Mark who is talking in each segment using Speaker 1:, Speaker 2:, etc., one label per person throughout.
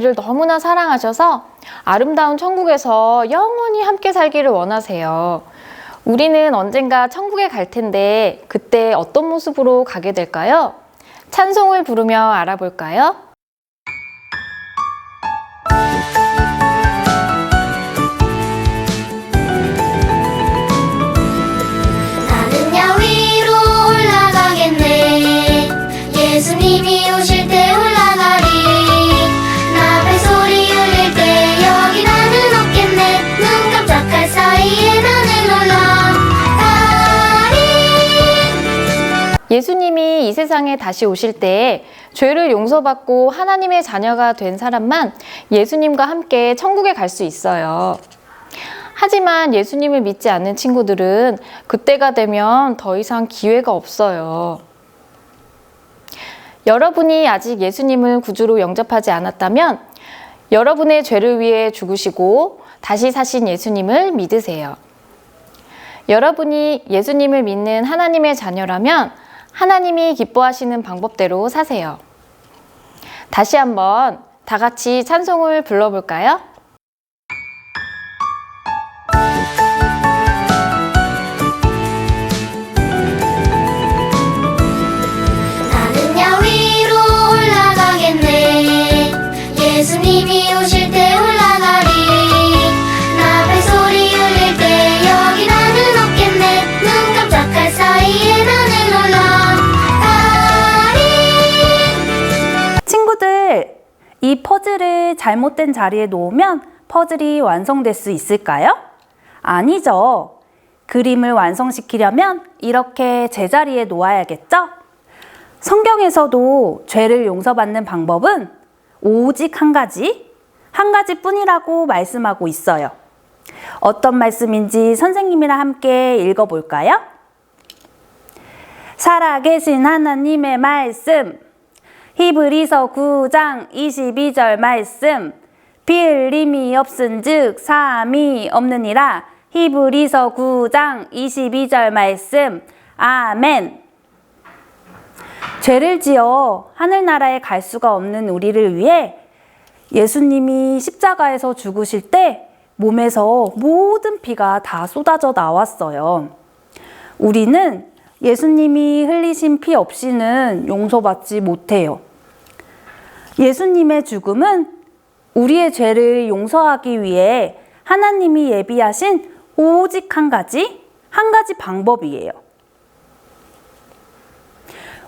Speaker 1: 우리를 너무나 사랑하셔서 아름다운 천국에서 영원히 함께 살기를 원하세요. 우리는 언젠가 천국에 갈 텐데 그때 어떤 모습으로 가게 될까요? 찬송을 부르며 알아볼까요?
Speaker 2: 예수님이 이
Speaker 1: 세상에 다시 오실 때 죄를 용서받고 하나님의 자녀가 된 사람만 예수님과 함께 천국에 갈 수 있어요. 하지만 예수님을 믿지 않는 친구들은 그때가 되면 더 이상 기회가 없어요. 여러분이 아직 예수님을 구주로 영접하지 않았다면 여러분의 죄를 위해 죽으시고 다시 사신 예수님을 믿으세요. 여러분이 예수님을 믿는 하나님의 자녀라면 하나님이 기뻐하시는 방법대로 사세요. 다시 한번 다 같이 찬송을 불러볼까요?
Speaker 3: 잘못된 자리에 놓으면 퍼즐이 완성될 수 있을까요? 아니죠. 그림을 완성시키려면 이렇게 제자리에 놓아야겠죠? 성경에서도 죄를 용서받는 방법은 오직 한 가지, 한 가지 뿐이라고 말씀하고 있어요. 어떤 말씀인지 선생님이랑 함께 읽어볼까요? 살아계신 하나님의 말씀. 히브리서 9장 22절 말씀. 비을림이 없은즉 사함이 없느니라. 히브리서 9장 22절 말씀. 아멘. 죄를 지어 하늘나라에 갈 수가 없는 우리를 위해 예수님이 십자가에서 죽으실 때 몸에서 모든 피가 다 쏟아져 나왔어요. 우리는 예수님이 흘리신 피 없이는 용서받지 못해요. 예수님의 죽음은 우리의 죄를 용서하기 위해 하나님이 예비하신 오직 한 가지, 한 가지 방법이에요.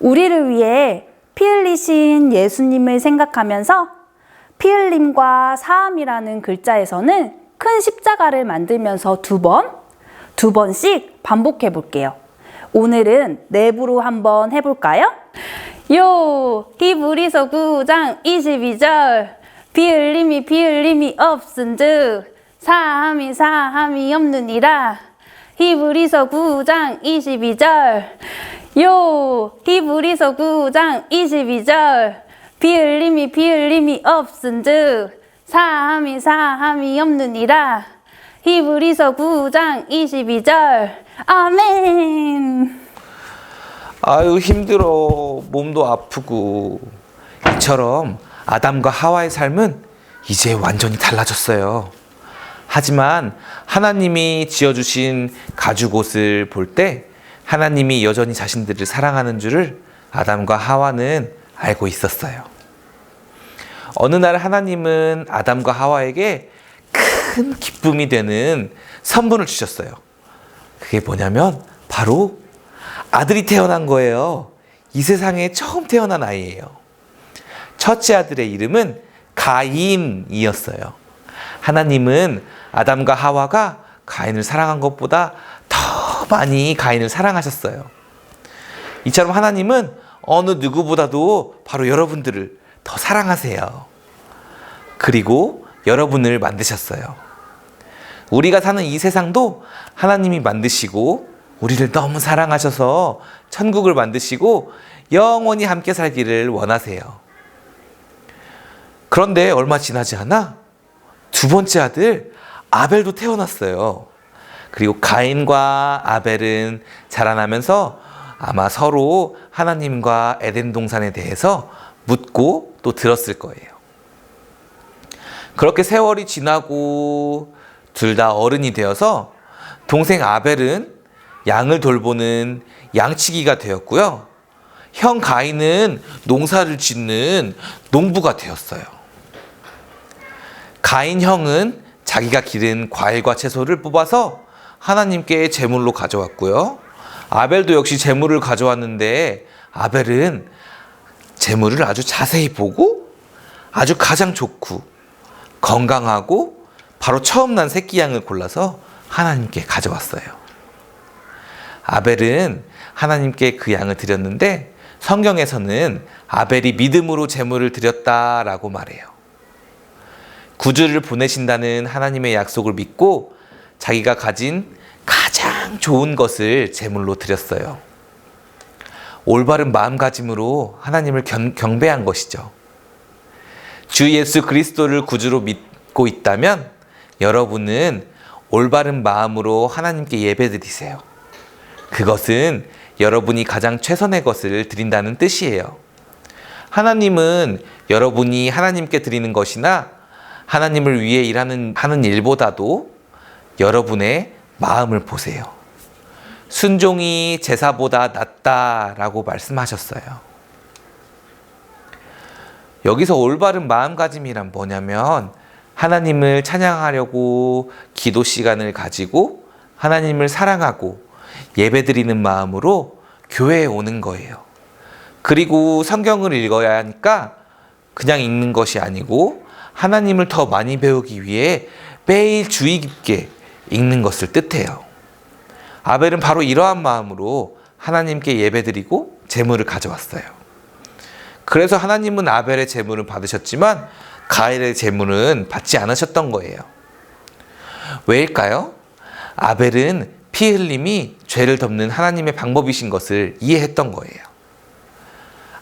Speaker 3: 우리를 위해 피 흘리신 예수님을 생각하면서 피 흘림과 사함이라는 글자에서는 큰 십자가를 만들면서 두 번, 두 번씩 반복해 볼게요. 오늘은 내부로 한번 해볼까요? 요, 히브리서 9장 22절. 비 흘림이 비 흘림이 없은즉 사함이 사함이 없느니라. 히브리서 9장 22절. 요, 히브리서 9장 22절. 비 흘림이 비 흘림이 없은즉 사함이 사함이 없느니라. 히브리서 9장 22절. 아멘.
Speaker 4: 아유 힘들어 몸도 아프고 이처럼 아담과 하와의 삶은 이제 완전히 달라졌어요. 하지만 하나님이 지어주신 가죽 옷을 볼 때 하나님이 여전히 자신들을 사랑하는 줄을 아담과 하와는 알고 있었어요. 어느 날 하나님은 아담과 하와에게 큰 기쁨이 되는 선물을 주셨어요. 그게 뭐냐면 바로 아들이 태어난 거예요. 이 세상에 처음 태어난 아이예요. 첫째 아들의 이름은 가인이었어요. 하나님은 아담과 하와가 가인을 사랑한 것보다 더 많이 가인을 사랑하셨어요. 이처럼 하나님은 어느 누구보다도 바로 여러분들을 더 사랑하세요. 그리고 여러분을 만드셨어요. 우리가 사는 이 세상도 하나님이 만드시고 우리를 너무 사랑하셔서 천국을 만드시고 영원히 함께 살기를 원하세요. 그런데 얼마 지나지 않아 두 번째 아들 아벨도 태어났어요. 그리고 가인과 아벨은 자라나면서 아마 서로 하나님과 에덴 동산에 대해서 묻고 또 들었을 거예요. 그렇게 세월이 지나고 둘 다 어른이 되어서 동생 아벨은 양을 돌보는 양치기가 되었고요. 형 가인은 농사를 짓는 농부가 되었어요. 가인 형은 자기가 기른 과일과 채소를 뽑아서 하나님께 제물로 가져왔고요. 아벨도 역시 제물을 가져왔는데 아벨은 제물을 아주 자세히 보고 아주 가장 좋고 건강하고 바로 처음 난 새끼 양을 골라서 하나님께 가져왔어요. 아벨은 하나님께 그 양을 드렸는데 성경에서는 아벨이 믿음으로 제물을 드렸다라고 말해요. 구주를 보내신다는 하나님의 약속을 믿고 자기가 가진 가장 좋은 것을 제물로 드렸어요. 올바른 마음가짐으로 하나님을 견- 경배한 것이죠. 주 예수 그리스도를 구주로 믿고 있다면 여러분은 올바른 마음으로 하나님께 예배드리세요. 그것은 여러분이 가장 최선의 것을 드린다는 뜻이에요. 하나님은 여러분이 하나님께 드리는 것이나 하나님을 위해 일하는 하는 일보다도 여러분의 마음을 보세요. 순종이 제사보다 낫다라고 말씀하셨어요. 여기서 올바른 마음가짐이란 뭐냐면 하나님을 찬양하려고 기도 시간을 가지고 하나님을 사랑하고 예배 드리는 마음으로 교회에 오는 거예요. 그리고 성경을 읽어야 하니까 그냥 읽는 것이 아니고 하나님을 더 많이 배우기 위해 매일 주의 깊게 읽는 것을 뜻해요. 아벨은 바로 이러한 마음으로 하나님께 예배드리고 제물을 가져왔어요. 그래서 하나님은 아벨의 제물을 받으셨지만 가엘의 제물은 받지 않으셨던 거예요. 왜일까요? 아벨은 피 흘림이 죄를 덮는 하나님의 방법이신 것을 이해했던 거예요.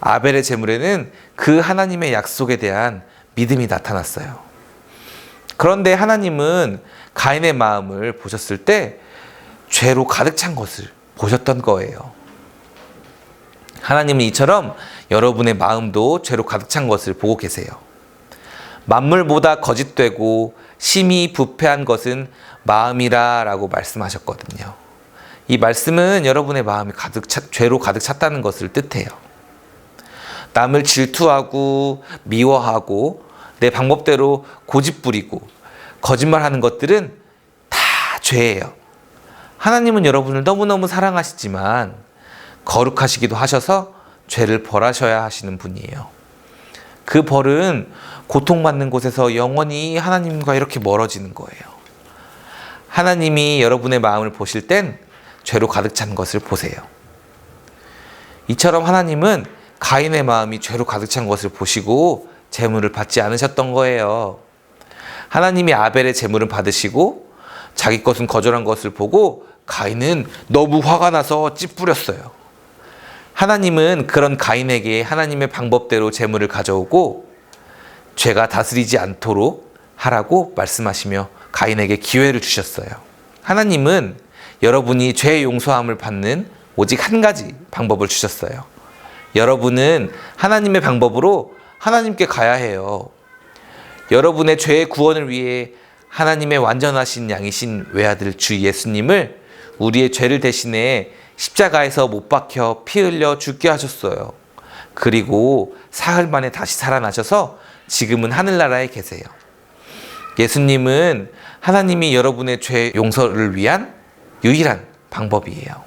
Speaker 4: 아벨의 제물에는 그 하나님의 약속에 대한 믿음이 나타났어요. 그런데 하나님은 가인의 마음을 보셨을 때 죄로 가득 찬 것을 보셨던 거예요. 하나님은 이처럼 여러분의 마음도 죄로 가득 찬 것을 보고 계세요. 만물보다 거짓되고 심히 부패한 것은 마음이라 라고 말씀하셨거든요. 이 말씀은 여러분의 마음이 가득 차, 죄로 가득 찼다는 것을 뜻해요. 남을 질투하고 미워하고 내 방법대로 고집 부리고 거짓말하는 것들은 다 죄예요. 하나님은 여러분을 너무너무 사랑하시지만 거룩하시기도 하셔서 죄를 벌하셔야 하시는 분이에요. 그 벌은 고통받는 곳에서 영원히 하나님과 이렇게 멀어지는 거예요. 하나님이 여러분의 마음을 보실 땐 죄로 가득 찬 것을 보세요. 이처럼 하나님은 가인의 마음이 죄로 가득 찬 것을 보시고 재물을 받지 않으셨던 거예요. 하나님이 아벨의 재물을 받으시고 자기 것은 거절한 것을 보고 가인은 너무 화가 나서 찌푸렸어요. 하나님은 그런 가인에게 하나님의 방법대로 재물을 가져오고 죄가 다스리지 않도록 하라고 말씀하시며 가인에게 기회를 주셨어요. 하나님은 여러분이 죄 용서함을 받는 오직 한 가지 방법을 주셨어요. 여러분은 하나님의 방법으로 하나님께 가야 해요. 여러분의 죄의 구원을 위해 하나님의 완전하신 양이신 외아들 주 예수님을 우리의 죄를 대신해 십자가에서 못 박혀 피 흘려 죽게 하셨어요. 그리고 사흘 만에 다시 살아나셔서 지금은 하늘나라에 계세요. 예수님은 하나님이 여러분의 죄 용서를 위한 유일한 방법이에요.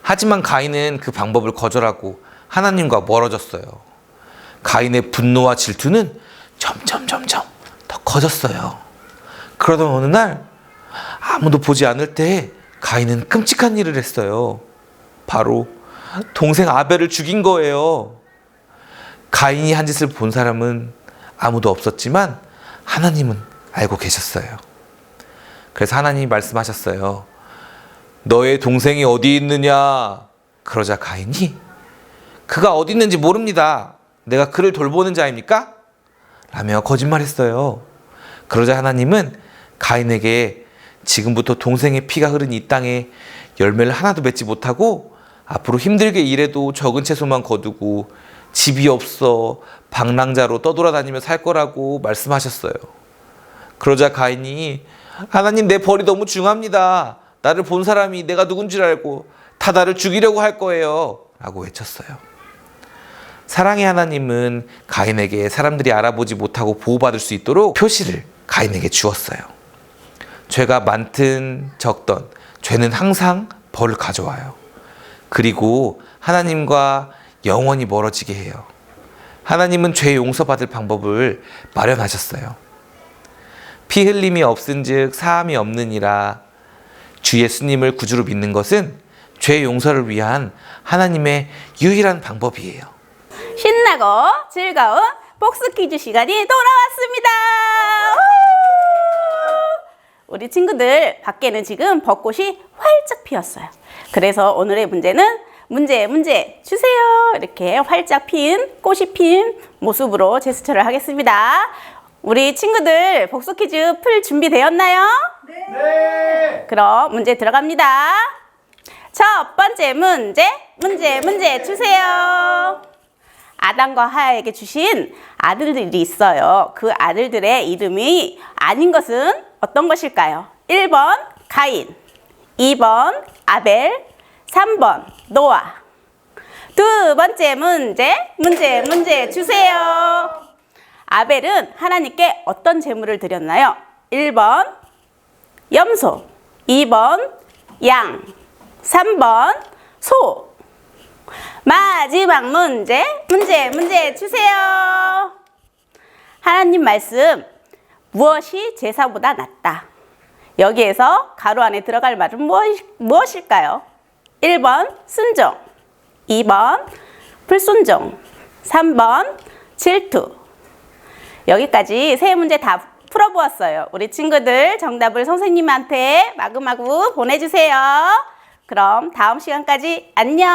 Speaker 4: 하지만 가인은 그 방법을 거절하고 하나님과 멀어졌어요. 가인의 분노와 질투는 점점 점점 더 커졌어요. 그러던 어느 날 아무도 보지 않을 때 가인은 끔찍한 일을 했어요. 바로 동생 아벨을 죽인 거예요. 가인이 한 짓을 본 사람은 아무도 없었지만 하나님은 알고 계셨어요. 그래서 하나님이 말씀하셨어요. 너의 동생이 어디 있느냐? 그러자 가인이 그가 어디 있는지 모릅니다. 내가 그를 돌보는 자입니까? 라며 거짓말했어요. 그러자 하나님은 가인에게 지금부터 동생의 피가 흐른 이 땅에 열매를 하나도 맺지 못하고 앞으로 힘들게 일해도 적은 채소만 거두고 집이 없어 방랑자로 떠돌아다니며 살 거라고 말씀하셨어요. 그러자 가인이 하나님 내 벌이 너무 중합니다. 나를 본 사람이 내가 누군 줄 알고 다 나를 죽이려고 할 거예요. 라고 외쳤어요. 사랑의 하나님은 가인에게 사람들이 알아보지 못하고 보호받을 수 있도록 표시를 가인에게 주었어요. 죄가 많든 적던 죄는 항상 벌을 가져와요. 그리고 하나님과 영원히 멀어지게 해요. 하나님은 죄 용서받을 방법을 마련하셨어요. 피 흘림이 없은즉 사함이 없느니라. 주 예수님을 구주로 믿는 것은 죄 용서를 위한 하나님의 유일한 방법이에요.
Speaker 5: 신나고 즐거운 복수 퀴즈 시간이 돌아왔습니다. 우! 우리 친구들 밖에는 지금 벚꽃이 활짝 피었어요. 그래서 오늘의 문제는 문제 문제 주세요. 이렇게 활짝 핀 꽃이 핀 모습으로 제스처를 하겠습니다. 우리 친구들 복수 퀴즈 풀 준비되었나요? 네. 그럼 문제 들어갑니다. 첫 번째 문제 문제 문제 주세요. 아담과 하와에게 주신 아들들이 있어요. 그 아들들의 이름이 아닌 것은 어떤 것일까요? 1번 가인, 2번 아벨, 3번 노아. 두 번째 문제, 문제, 문제 주세요. 아벨은 하나님께 어떤 제물을 드렸나요? 1번 염소, 2번 양, 3번 소. 마지막 문제, 문제, 문제 주세요. 하나님 말씀, 무엇이 제사보다 낫다? 여기에서 가로 안에 들어갈 말은 무엇, 무엇 일까요? 1번 순종, 2번 불순종, 3번 질투. 여기까지 세 문제 다 풀어보았어요. 우리 친구들 정답을 선생님한테 마구마구 보내주세요. 그럼 다음 시간까지 안녕!